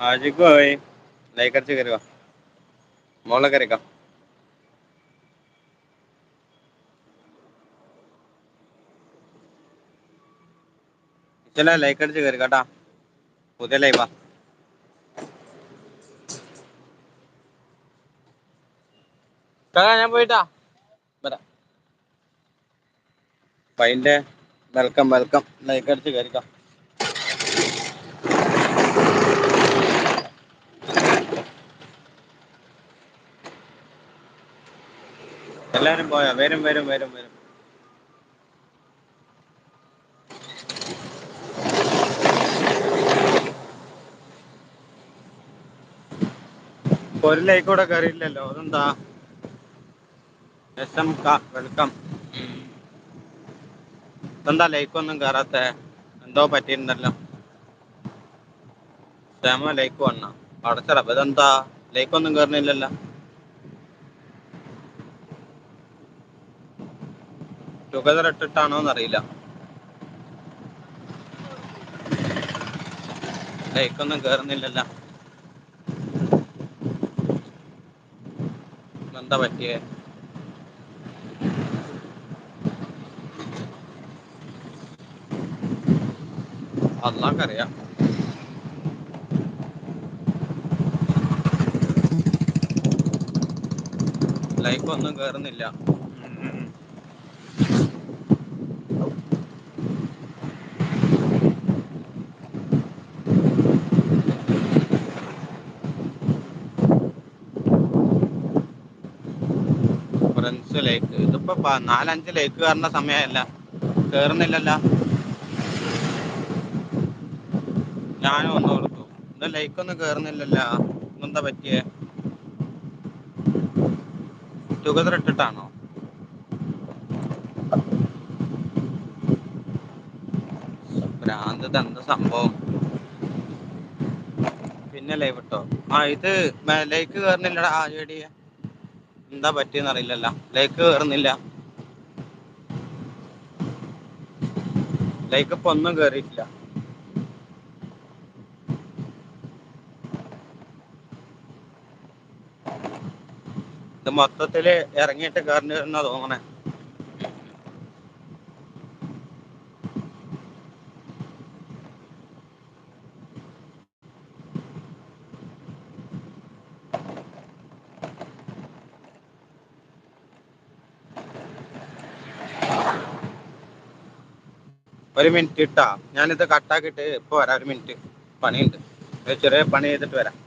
ആജിക്ക് പോയി. ലൈക്കടിച്ച് കയറുക മോളെ കയറിക്കാം ചില ലൈക്കടിച്ച് കയറി കേട്ടാ. പുതിയ ലൈവാ കാക്കാ ഞാൻ പോയിട്ടാ. വരാം. പൈന്റെ വെൽക്കം വെൽക്കം ലൈക്കടിച്ച് കയറിക്കാം എല്ലാരും പോയാ? വരും വരും വരും വരും. ഒരു ലൈക്ക് കൂടെ കയറിയില്ലല്ലോ അതെന്താ? എസ് എം വെൽക്കം എന്താ ലൈക്കൊന്നും കയറാത്ത എന്തോ പറ്റിയിട്ടുണ്ടല്ലോ ലൈക്ക് വന്ന. അടച്ചടപ്പ് ഇതെന്താ? ലൈക്കൊന്നും കയറുന്നില്ലല്ലോ ടുഗദർ ഇട്ടിട്ടാണോ എന്നറിയില്ല. ലൈക്കൊന്നും കയറുന്നില്ലല്ലോ എന്താ പറ്റിയേ? അള്ളാഹ്ക്കറിയാം ലൈക്കൊന്നും കയറുന്നില്ല ഉം. ഫ്രണ്ട്സ് ലൈക്ക് ഇതിപ്പോ നാലഞ്ച് ലൈക്ക് കയറുന്ന സമയമല്ല കേറുന്നില്ലല്ല. ഞാനും ഒന്ന് ഓർത്തു. ഇത് ലൈക്ക് ഒന്നും കേറുന്നില്ലല്ലോ. എന്താ പറ്റിയേ? ടുഗദർ ഇട്ടിട്ടാണോ? ഭ്രാന്ത് തന്ന സംഭവം. പിന്നെ ലൈവ് ഇട്ടോ ആ ഇത് ലൈക്ക് കയറുന്നില്ലടാ ആ എന്താ പറ്റിയെന്ന് അറിയില്ലല്ല. ലൈക്ക് കയറുന്നില്ല ലൈക്ക് ഇപ്പൊ ഒന്നും കയറിയിട്ടില്ല ഇത് മൊത്തത്തിൽ ഇറങ്ങിയിട്ട് കയറിഞ്ഞിരുന്ന തോന്നണേ. ഒരു മിനിറ്റ് ഇട്ടാ. ഞാനിത് കട്ടാക്കിയിട്ട് ഇപ്പൊ വരാം ഒരു മിനിറ്റ് പണിയുണ്ട്. ഒരു ചെറിയ പണി ചെയ്തിട്ട് വരാം.